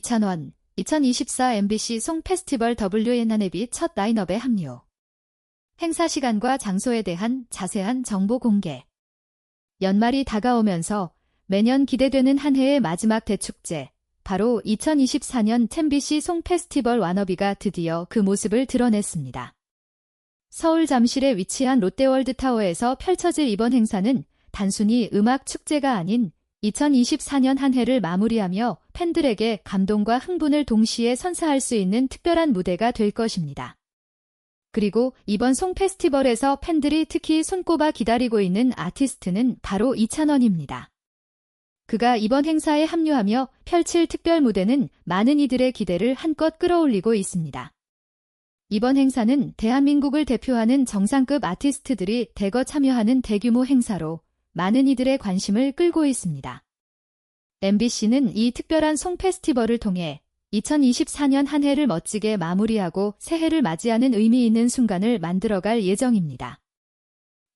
2,000원, 2024 MBC 송 페스티벌 WNN앱이 첫 라인업에 합류. 행사 시간과 장소에 대한 자세한 정보 공개. 연말이 다가오면서 매년 기대되는 한 해의 마지막 대축제, 바로 2024년 챔비시 송 페스티벌 와너비가 드디어 그 모습을 드러냈습니다. 서울 잠실에 위치한 롯데월드 타워에서 펼쳐질 이번 행사는 단순히 음악 축제가 아닌 2024년 한 해를 마무리하며 팬들에게 감동과 흥분을 동시에 선사할 수 있는 특별한 무대가 될 것입니다. 그리고 이번 송 페스티벌에서 팬들이 특히 손꼽아 기다리고 있는 아티스트는 바로 이찬원입니다. 그가 이번 행사에 합류하며 펼칠 특별 무대는 많은 이들의 기대를 한껏 끌어올리고 있습니다. 이번 행사는 대한민국을 대표하는 정상급 아티스트들이 대거 참여하는 대규모 행사로 많은 이들의 관심을 끌고 있습니다. MBC는 이 특별한 송 페스티벌을 통해 2024년 한 해를 멋지게 마무리하고 새해를 맞이하는 의미 있는 순간을 만들어갈 예정입니다.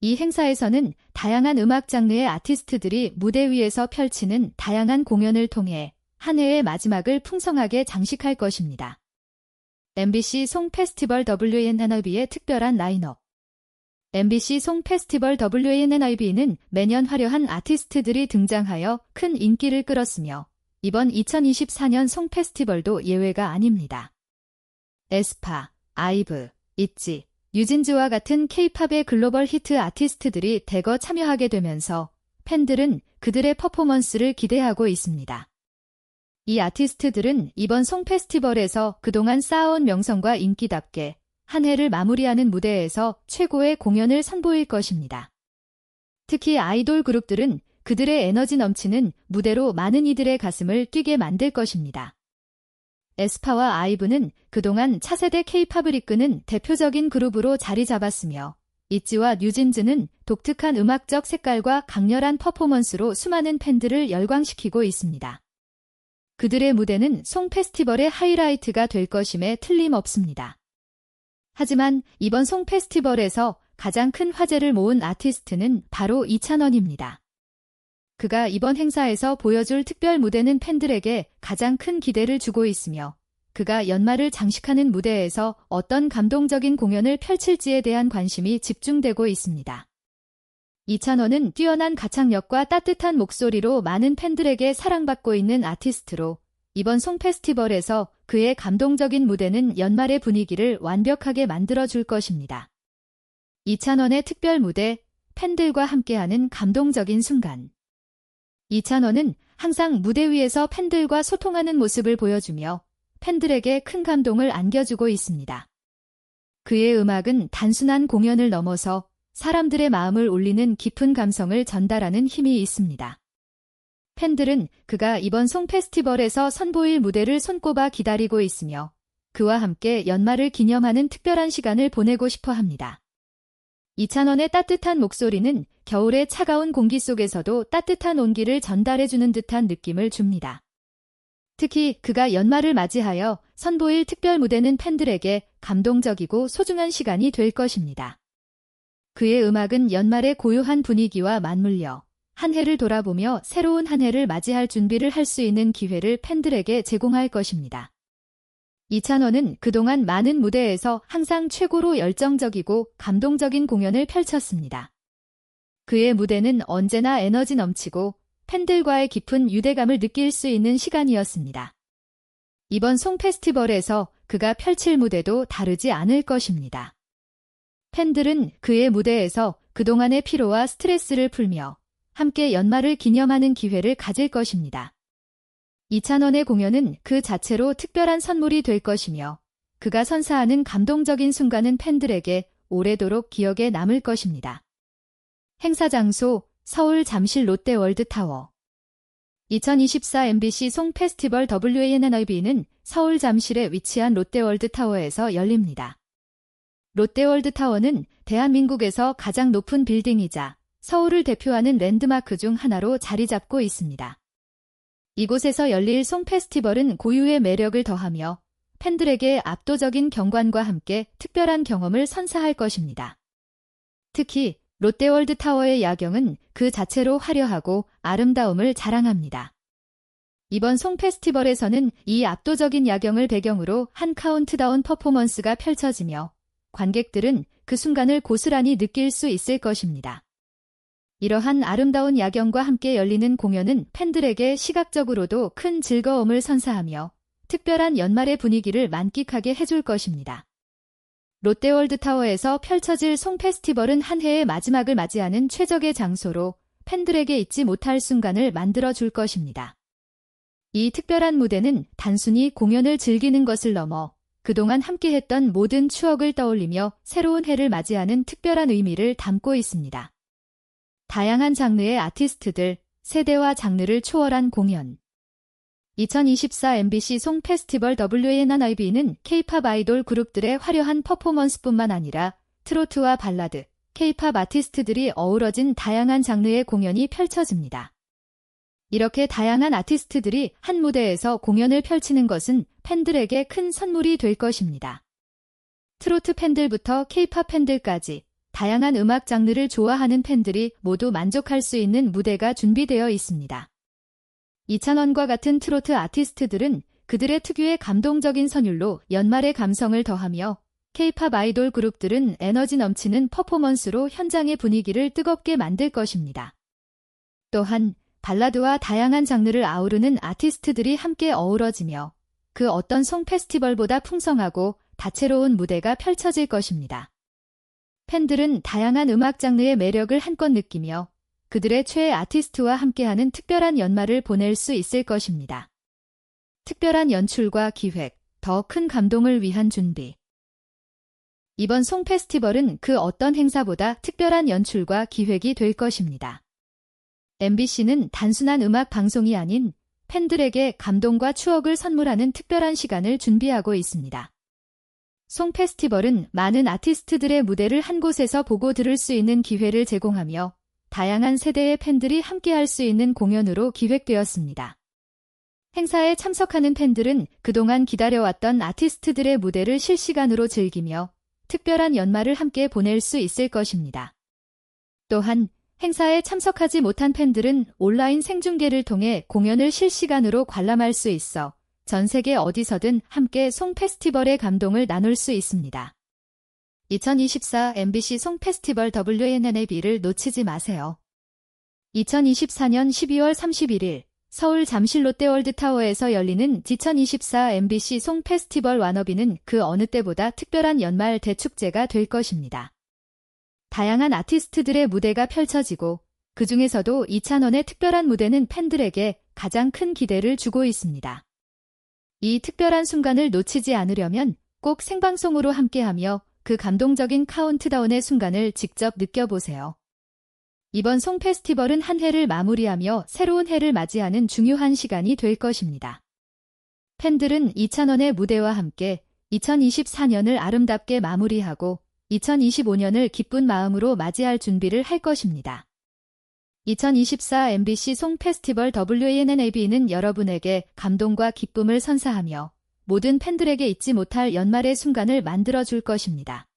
이 행사에서는 다양한 음악 장르의 아티스트들이 무대 위에서 펼치는 다양한 공연을 통해 한 해의 마지막을 풍성하게 장식할 것입니다. MBC 송 페스티벌 WNNIB의 특별한 라인업 MBC 송 페스티벌 WNNIB는 매년 화려한 아티스트들이 등장하여 큰 인기를 끌었으며 이번 2024년 송 페스티벌도 예외가 아닙니다. 에스파, 아이브, 있지, 뉴진즈와 같은 케이팝의 글로벌 히트 아티스트들이 대거 참여하게 되면서 팬들은 그들의 퍼포먼스를 기대하고 있습니다. 이 아티스트들은 이번 송 페스티벌에서 그동안 쌓아온 명성과 인기답게 한 해를 마무리하는 무대에서 최고의 공연을 선보일 것입니다. 특히 아이돌 그룹들은 그들의 에너지 넘치는 무대로 많은 이들의 가슴을 뛰게 만들 것입니다. 에스파와 아이브는 그동안 차세대 케이팝을 이끄는 대표적인 그룹으로 자리 잡았으며 있지와 뉴진즈는 독특한 음악적 색깔과 강렬한 퍼포먼스로 수많은 팬들을 열광시키고 있습니다. 그들의 무대는 송 페스티벌의 하이라이트가 될 것임에 틀림없습니다. 하지만 이번 송 페스티벌에서 가장 큰 화제를 모은 아티스트는 바로 이찬원입니다. 그가 이번 행사에서 보여줄 특별 무대는 팬들에게 가장 큰 기대를 주고 있으며 그가 연말을 장식하는 무대에서 어떤 감동적인 공연을 펼칠지에 대한 관심이 집중되고 있습니다. 이찬원은 뛰어난 가창력과 따뜻한 목소리로 많은 팬들에게 사랑받고 있는 아티스트로 이번 송 페스티벌에서 그의 감동적인 무대는 연말의 분위기를 완벽하게 만들어줄 것입니다. 이찬원의 특별 무대, 팬들과 함께하는 감동적인 순간. 이찬원은 항상 무대 위에서 팬들과 소통하는 모습을 보여주며 팬들에게 큰 감동을 안겨주고 있습니다. 그의 음악은 단순한 공연을 넘어서 사람들의 마음을 울리는 깊은 감성을 전달하는 힘이 있습니다. 팬들은 그가 이번 송 페스티벌에서 선보일 무대를 손꼽아 기다리고 있으며 그와 함께 연말을 기념하는 특별한 시간을 보내고 싶어 합니다. 이찬원의 따뜻한 목소리는 겨울의 차가운 공기 속에서도 따뜻한 온기를 전달해주는 듯한 느낌을 줍니다. 특히 그가 연말을 맞이하여 선보일 특별 무대는 팬들에게 감동적이고 소중한 시간이 될 것입니다. 그의 음악은 연말의 고요한 분위기와 맞물려 한 해를 돌아보며 새로운 한 해를 맞이할 준비를 할 수 있는 기회를 팬들에게 제공할 것입니다. 이찬원은 그동안 많은 무대에서 항상 최고로 열정적이고 감동적인 공연을 펼쳤습니다. 그의 무대는 언제나 에너지 넘치고 팬들과의 깊은 유대감을 느낄 수 있는 시간이었습니다. 이번 송 페스티벌에서 그가 펼칠 무대도 다르지 않을 것입니다. 팬들은 그의 무대에서 그동안의 피로와 스트레스를 풀며 함께 연말을 기념하는 기회를 가질 것입니다. 이찬원의 공연은 그 자체로 특별한 선물이 될 것이며 그가 선사하는 감동적인 순간은 팬들에게 오래도록 기억에 남을 것입니다. 행사 장소 서울 잠실 롯데월드타워 2024 MBC 송 페스티벌 WANNIB는 서울 잠실에 위치한 롯데월드타워에서 열립니다. 롯데월드타워는 대한민국에서 가장 높은 빌딩이자 서울을 대표하는 랜드마크 중 하나로 자리 잡고 있습니다. 이곳에서 열릴 송 페스티벌은 고유의 매력을 더하며 팬들에게 압도적인 경관과 함께 특별한 경험을 선사할 것입니다. 특히 롯데월드 타워의 야경은 그 자체로 화려하고 아름다움을 자랑합니다. 이번 송 페스티벌에서는 이 압도적인 야경을 배경으로 한 카운트다운 퍼포먼스가 펼쳐지며 관객들은 그 순간을 고스란히 느낄 수 있을 것입니다. 이러한 아름다운 야경과 함께 열리는 공연은 팬들에게 시각적으로도 큰 즐거움을 선사하며 특별한 연말의 분위기를 만끽하게 해줄 것입니다. 롯데월드타워에서 펼쳐질 송 페스티벌은 한 해의 마지막을 맞이하는 최적의 장소로 팬들에게 잊지 못할 순간을 만들어 줄 것입니다. 이 특별한 무대는 단순히 공연을 즐기는 것을 넘어 그동안 함께했던 모든 추억을 떠올리며 새로운 해를 맞이하는 특별한 의미를 담고 있습니다. 다양한 장르의 아티스트들, 세대와 장르를 초월한 공연. 2024 MBC 송 페스티벌 WNIB는 K-팝 아이돌 그룹들의 화려한 퍼포먼스뿐만 아니라 트로트와 발라드, K-팝 아티스트들이 어우러진 다양한 장르의 공연이 펼쳐집니다. 이렇게 다양한 아티스트들이 한 무대에서 공연을 펼치는 것은 팬들에게 큰 선물이 될 것입니다. 트로트 팬들부터 K-팝 팬들까지 다양한 음악 장르를 좋아하는 팬들이 모두 만족할 수 있는 무대가 준비되어 있습니다. 이찬원과 같은 트로트 아티스트들은 그들의 특유의 감동적인 선율로 연말의 감성을 더하며 K-팝 아이돌 그룹들은 에너지 넘치는 퍼포먼스로 현장의 분위기를 뜨겁게 만들 것입니다. 또한 발라드와 다양한 장르를 아우르는 아티스트들이 함께 어우러지며 그 어떤 송 페스티벌보다 풍성하고 다채로운 무대가 펼쳐질 것입니다. 팬들은 다양한 음악 장르의 매력을 한껏 느끼며 그들의 최애 아티스트와 함께하는 특별한 연말을 보낼 수 있을 것입니다. 특별한 연출과 기획, 더 큰 감동을 위한 준비. 이번 송 페스티벌은 그 어떤 행사보다 특별한 연출과 기획이 될 것입니다. MBC는 단순한 음악 방송이 아닌 팬들에게 감동과 추억을 선물하는 특별한 시간을 준비하고 있습니다. 송 페스티벌은 많은 아티스트들의 무대를 한 곳에서 보고 들을 수 있는 기회를 제공하며 다양한 세대의 팬들이 함께할 수 있는 공연으로 기획되었습니다. 행사에 참석하는 팬들은 그동안 기다려왔던 아티스트들의 무대를 실시간으로 즐기며 특별한 연말을 함께 보낼 수 있을 것입니다. 또한 행사에 참석하지 못한 팬들은 온라인 생중계를 통해 공연을 실시간으로 관람할 수 있어 전 세계 어디서든 함께 송 페스티벌의 감동을 나눌 수 있습니다. 2024 MBC 송 페스티벌 WNNAB를 놓치지 마세요. 2024년 12월 31일 서울 잠실 롯데월드타워에서 열리는 2024 MBC 송 페스티벌 완업이는 그 어느 때보다 특별한 연말 대축제가 될 것입니다. 다양한 아티스트들의 무대가 펼쳐지고 그 중에서도 이찬원의 특별한 무대는 팬들에게 가장 큰 기대를 주고 있습니다. 이 특별한 순간을 놓치지 않으려면 꼭 생방송으로 함께하며 그 감동적인 카운트다운의 순간을 직접 느껴보세요. 이번 송 페스티벌은 한 해를 마무리하며 새로운 해를 맞이하는 중요한 시간이 될 것입니다. 팬들은 이찬원의 무대와 함께 2024년을 아름답게 마무리하고 2025년을 기쁜 마음으로 맞이할 준비를 할 것입니다. 2024 MBC 송 페스티벌 WNNAB는 여러분에게 감동과 기쁨을 선사하며 모든 팬들에게 잊지 못할 연말의 순간을 만들어 줄 것입니다.